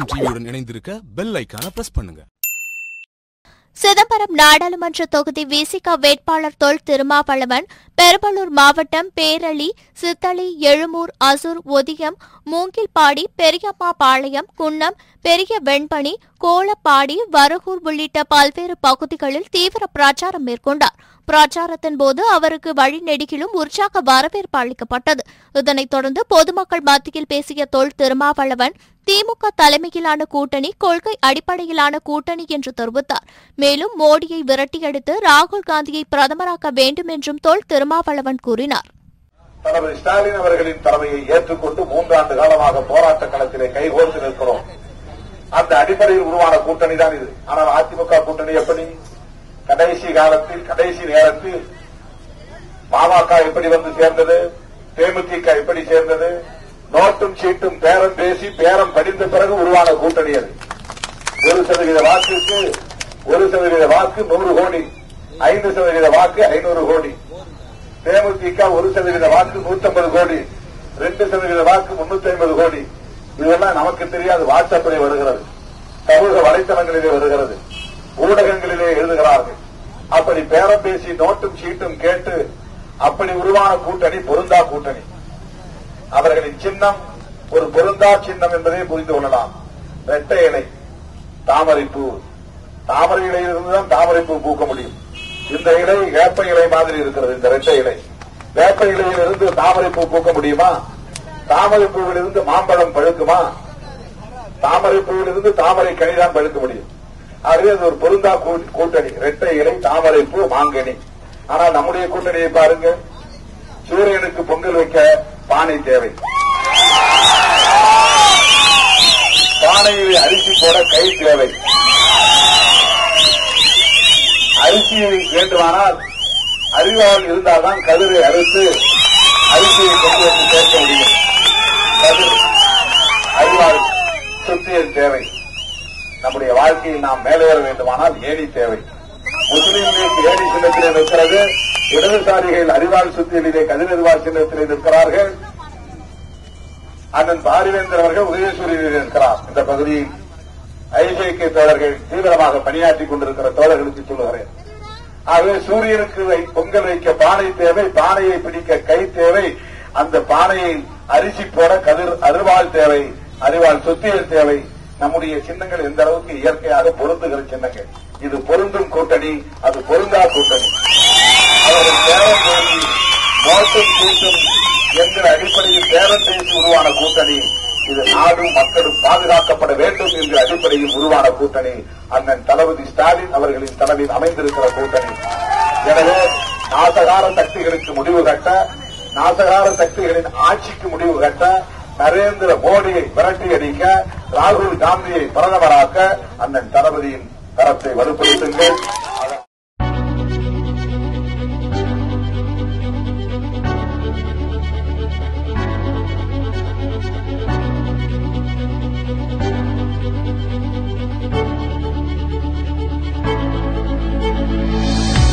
வெளிச்சம் டிவியுடன் இணைந்திருக்க பெல் ஐக்கான பிரஸ் பண்ணுங்க. சிதம்பரம் நாடாளுமன்ற தொகுதி விசிக வேட்பாளர் தொல் திருமாவளவன் பெரம்பலூர் மாவட்டம் பேரளி சித்தளி எழுமூர் அசூர் ஒதியம் மூங்கில்பாடி பெரியம்மா பாளையம் குன்னம் பெரிய வெண்பணி கோலப்பாடி வரகூர் உள்ளிட்ட பல்வேறு பகுதிகளில் தீவிர பிரச்சாரம் மேற்கொண்டார். பிரச்சாரத்தின் போது அவருக்கு வழிநெடுகிலும் உற்சாக வரவேற்பு அளிக்கப்பட்டது. இதனைத் தொடர்ந்து பொதுமக்கள் மத்தியில் பேசிய தொல் திருமாவளவன் திமுக தலைமையிலான கூட்டணி கொள்கை அடிப்படையிலான கூட்டணி என்று தெரிவித்தார். மேலும் மோடியை விரட்டியடித்து ராகுல் காந்தியை பிரதமராக்க வேண்டும் என்றும் தொல் திருமாவளவன் கூறினார். தளபதி ஸ்டாலின் அவர்களின் தலைமையை ஏற்றுக்கொண்டு மூன்றாண்டு காலமாக போராட்ட களத்திலே கைகோர்த்து நிற்கிறோம். அந்த அடிப்படையில் உருவான கூட்டணி தான் இது. ஆனால் அதிமுக கூட்டணி எப்படி? கடைசி காலத்தில் கடைசி நேரத்தில் பாமக எப்படி வந்து சேர்ந்தது? தேமுதிக எப்படி சேர்ந்தது? நோட்டும் சீட்டும் பேரம் பேசி பேரம் படிந்த பிறகு உருவான கூட்டணி அது. ஒரு சதவீத வாக்குக்கு ஒரு சதவீத வாக்கு நூறு கோடி. ஐந்து சதவீத வாக்கு ஐநூறு கோடி. தேமுதிக ஒரு சதவீத வாக்கு 150 கோடி. ரெண்டு சதவீத வாக்கு 350 ஐம்பது கோடி. இதெல்லாம் நமக்கு தெரியாது. வாட்ஸ்அப்பிலே வருகிறது. சமூக வலைத்தளங்களிலே வருகிறது. ஊடகங்களிலே எழுதுகிறார்கள். அப்படி பேரம் பேசி நோட்டும் சீட்டும் கேட்டு அப்படி உருவான கூட்டணி பொருந்தா கூட்டணி. அவர்களின் சின்னம் ஒரு பொருந்தா சின்னம் என்பதை புரிந்து கொள்ளலாம். இரட்டை இலை தாமரைப்பூ. தாமரை இலையிலிருந்துதான் தாமரைப்பூ பூக்க முடியும். இந்த இலை வேப்ப இலை மாதிரி இருக்கிறது இந்த இரட்டை இலை. வேப்ப இலையிலிருந்து தாமரைப்பூ பூக்க முடியுமா? தாமரைப்பூவிலிருந்து மாம்பழம் பழுக்குமா? தாமரைப்பூவிலிருந்து தாமரை கனிதான் பழுக்க முடியும். ஆகவே அது ஒரு பொருந்தா கூட்டணி. இரட்டை இலை தாமரைப்பூ மாங்கனி. ஆனால் நம்முடைய கூட்டணியை பாருங்க. சூரியனுக்கு பொங்கல் வைக்க பானை தேவை. பானையில் அரிசி போட கை தேவை. அரிசி வேண்டுமானால் அறிவால் இருந்தால்தான் கதிரை அறுத்து அரிசியை கொண்டு வந்து சேர்க்க முடியும் கதிர் அறிவால் சுத்தியல் தேவை நம்முடைய வாழ்க்கையில் நாம் மேலே வர வேண்டுமானால் ஏணி தேவை. முஸ்லீம் லீக் ஏணி சின்னத்திலே நிற்கிறது. இடதுசாரிகள் அறிவால் சுத்தியலிலே கதிர் அறிவால் சின்னத்திலே நிற்கிறார்கள். அண்ணன் பாரிவேந்தர் அவர்கள் உதயசூரியில் இருக்கிறார் இந்த பகுதியில் ஐஜேகே தோழர்கள் தீவிரமாக பணியாற்றிக் கொண்டிருக்கிற தோழர்களுக்கு சொல்லுகிறேன். ஆகவே சூரியனுக்கு பொங்கல் வைக்க பானை தேவை பானையை பிடிக்க கை தேவை அந்த பானையை அரிசி போட கதிர் அருவாள் தேவை அறிவாள் சொத்தியல் தேவை நம்முடைய சின்னங்கள் எந்த அளவுக்கு இயற்கையாக பொருந்துகிற சின்னங்கள்? இது பொருந்தும் கூட்டணி அது பொருந்தா கூட்டணி. அவர்கள் பேரம் பேசி நோட்டும் கூட்டும் என்கிற அடிப்படையில் பேரம் பேசி உருவான கூட்டணி. இது நாடும் மக்களும் பாதுகாக்கப்பட வேண்டும் என்ற அடிப்படையில் உருவான கூட்டணி. அண்ணன் தளபதி ஸ்டாலின் அவர்களின் தலைமையில் அமைந்திருக்கிற கூட்டணி. எனவே நாசகார சக்திகளுக்கு முடிவு கட்ட நாசகார சக்திகளின் ஆட்சிக்கு முடிவு கட்ட நரேந்திர மோடியை விரட்டி அடிக்க ராகுல் காந்தியை பிரதமராக்க அண்ணன் தளபதியின் தரத்தை வலுப்படுத்துங்கள்.